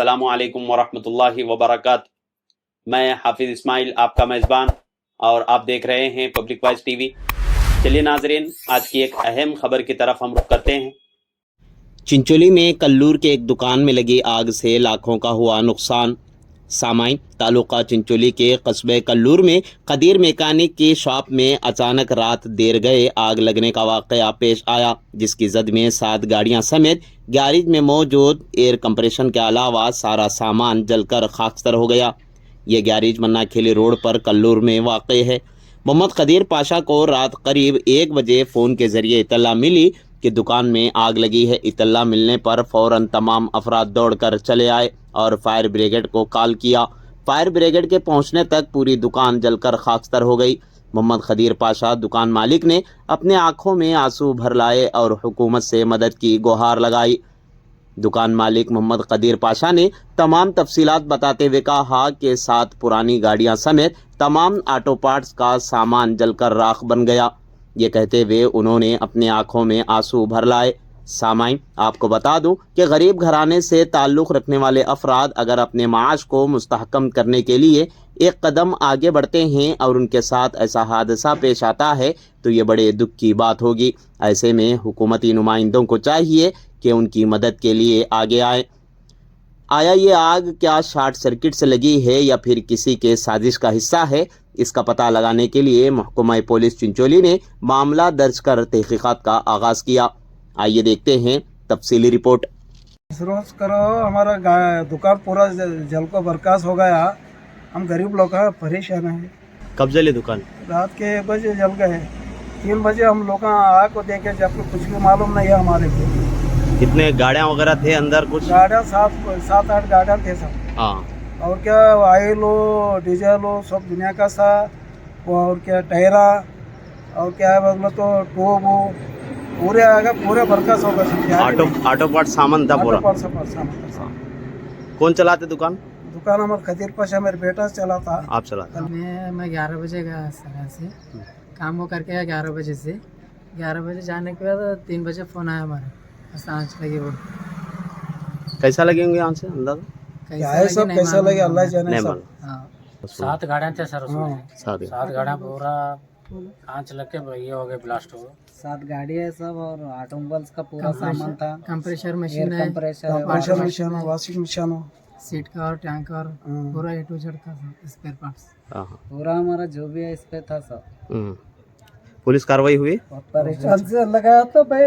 السلام علیکم ورحمۃ اللہ وبرکاتہ۔ میں حافظ اسماعیل، آپ کا میزبان اور آپ دیکھ رہے ہیں پبلک وائس ٹی وی۔ چلیے ناظرین، آج کی ایک اہم خبر کی طرف ہم رخ کرتے ہیں۔ چنچولی میں کلور کے ایک دکان میں لگی آگ سے لاکھوں کا ہوا نقصان۔ سامائن تعلقہ چنچولی کے قصبے کلور میں قدیر میکانک کی شاپ میں اچانک رات دیر گئے، آگ لگنے کا واقعہ پیش آیا، جس کی زد میں سات گاڑیاں سمیت گیارج میں موجود ایئر کمپریشن کے علاوہ سارا سامان جل کر خاکستر ہو گیا۔ یہ گیارج منا کھیلی روڈ پر کلور میں واقع ہے۔ محمد قدیر پاشا کو رات قریب ایک بجے فون کے ذریعے اطلاع ملی۔ کی دکان میں آگ لگی ہے۔ اطلاع ملنے پر فوراً تمام افراد دوڑ کر چلے آئے اور فائر بریگیڈ کو کال کیا۔ فائر بریگیڈ کے پہنچنے تک پوری دکان جل کر خاکستر ہو گئی۔ محمد خدیر پاشا، دکان مالک نے اپنے آنکھوں میں آنسو بھر لائے اور حکومت سے مدد کی گہار لگائی۔ دکان مالک محمد قدیر پاشا نے تمام تفصیلات بتاتے ہوئے کہا کہ سات پرانی گاڑیاں سمیت تمام آٹو پارٹس کا سامان جل کر راکھ بن گیا۔ یہ کہتے ہوئے انہوں نے اپنے آنکھوں میں آنسو بھر لائے۔ سامعین، آپ کو بتا دوں کہ غریب گھرانے سے تعلق رکھنے والے افراد اگر اپنے معاش کو مستحکم کرنے کے لیے ایک قدم آگے بڑھتے ہیں اور ان کے ساتھ ایسا حادثہ پیش آتا ہے تو یہ بڑے دکھ کی بات ہوگی۔ ایسے میں حکومتی نمائندوں کو چاہیے کہ ان کی مدد کے لیے آگے آئیں۔ آیا یہ آگ کیا شارٹ سرکٹ سے لگی ہے یا پھر کسی کے سازش کا حصہ ہے؟ اس کا پتہ لگانے کے لیے محکمہ پولیس چنچولی نے معاملہ درج کر تحقیقات کا آغاز کیا۔ آئیے دیکھتے ہیں تفصیلی رپورٹ۔ روز کرو ہمارا دکان پورا جل کو برکاس ہو گیا۔ ہم غریب لوگ ہیں پریشان ہیں۔ کب جلے دکان؟ رات کے بجے جل گئے۔ تین بجے ہم لوگ آگ کو دیکھے جب کچھ بھی معلوم نہیں ہے ہمارے کو۔ کتنے گاڑیاں وغیرہ تھے اندر کچھ؟ گاڑیاں سات سات آٹھ گاڑیاں تھے سب ہاں۔ اور کیا آئل ہو ڈیزل ہو سب دنیا کا سا۔ اور کیا ٹائرا اور کیا ہے بولے تو ٹوب ہو۔ پورے آگے پورے برکس ہوگا سب آٹو آٹو پارٹ سامان تھا پورا۔ ہاں۔ کون چلاتے دکان؟ دکان ہمارا خدیر پاشا میرے بیٹا چلاتا آپ چلاتا میں گیارہ بجے گیا سر سے کام وہ کر کے گیارہ بجے سے۔ گیارہ بجے جانے کے بعد تین بجے فون آیا ہمارا۔ آنچ لگی وہ۔ کیسا لگیں گے آنچ؟ اندازہ؟ سب؟ کیسا لگے؟ اللہ جانے سب۔ ہاں۔ سات گاڑیاں تھے سر اس میں۔ ہاں۔ سات۔ گاڑیاں پورا آنچ لگ کے یہ ہو گئے بلاسٹ ہو۔ سات گاڑی ہے سب اور آٹومبلس کا پورا سامان تھا۔ کمپریشر مشین ہے۔ کمپریشر مشین ہے۔ واشنگ مشین ہے۔ سیٹ کا اور ٹینک اور ہاں۔ پورا اے ٹو زیڈ کا اسپیئر پارٹس پورا ہمارا جو بھی ہے اس پہ تھا سب۔ پولیس کاروائی ہوئی؟ پریشان سے لگایا تو بھائی۔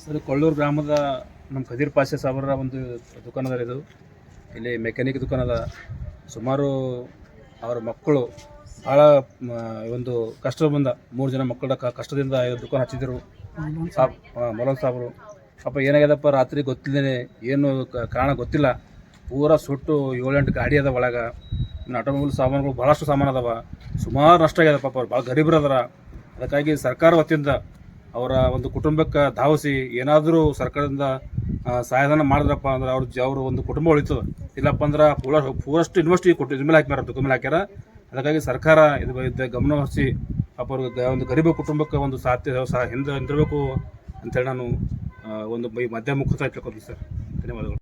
ಸರ್ ಕೊಳ್ಳೂರು ಗ್ರಾಮದ ನಮ್ಮ ಖದೀರ್ ಪಾಷಾ ಸಾಬರ ಒಂದು ದುಕಾನದಾರಿದು ಇಲ್ಲಿ ಮೆಕ್ಯಾನಿಕ್ ದುಕಾನದ ಸುಮಾರು ಅವರ ಮಕ್ಕಳು ಭಾಳ ಒಂದು ಕಷ್ಟ ಬಂದ ಮೂರು ಜನ ಮಕ್ಕಳ ಕಷ್ಟದಿಂದ ದುಃಖ ಹಚ್ಚಿದ್ರು. ಸಾಬ್ ಮೊಲನ್ ಸಾಬ್ರು. ಪಾಪ ಏನಾಗ್ಯದಪ್ಪ ರಾತ್ರಿ ಗೊತ್ತಿಲ್ಲದೇ ಏನು ಕಾರಣ ಗೊತ್ತಿಲ್ಲ. ಪೂರ ಸುಟ್ಟು ಏಳೆಂಟು ಗಾಡಿ ಅದ ಒಳಗೆ. ಆಟೋಮೊಬೈಲ್ ಸಾಮಾನುಗಳು ಭಾಳಷ್ಟು ಸಾಮಾನು ಅದಾವ. ಸುಮಾರು ನಷ್ಟ ಆಗ್ಯದ ಪಾಪ ಅವ್ರು. ಭಾಳ ಗರೀಬ್ರು ಅದಾರ. ಅದಕ್ಕಾಗಿ ಸರ್ಕಾರ ವತಿಯಿಂದ ಅವರ ಒಂದು ಕುಟುಂಬಕ್ಕೆ ಧಾವಿಸಿ ಏನಾದರೂ ಸರ್ಕಾರದಿಂದ ಸಹಾಯಧನ ಮಾಡಿದ್ರಪ್ಪ ಅಂದ್ರೆ ಅವರು ಅವ್ರ ಒಂದು ಕುಟುಂಬ ಉಳಿತದ. ಇಲ್ಲಪ್ಪ ಅಂದ್ರೆ ಪೂರ ಪೂರಷ್ಟು ಇನ್ವೆಸ್ಟಿಗೆ ಕೊಟ್ಟು ಇದ್ರ ಮೇಲೆ ಹಾಕ್ಯಾರ ಹಾಕ್ಯಾರ. ಅದಕ್ಕಾಗಿ ಸರ್ಕಾರ ಇದು ಇದ್ದ ಗಮನ ಹರಿಸಿ, ಪಾಪ ಅವ್ರಿಗೆ ಒಂದು ಗರೀಬ ಕುಟುಂಬಕ್ಕೆ ಒಂದು ಸಾಧ್ಯ ಹಿಂದೆ ಹಿಂದಿರಬೇಕು ಅಂತೇಳಿ ನಾನು ಒಂದು ಮಧ್ಯ ಮುಖತ ತಿಳ್ಕೊತೀನಿ ಸರ್. ಧನ್ಯವಾದಗಳು.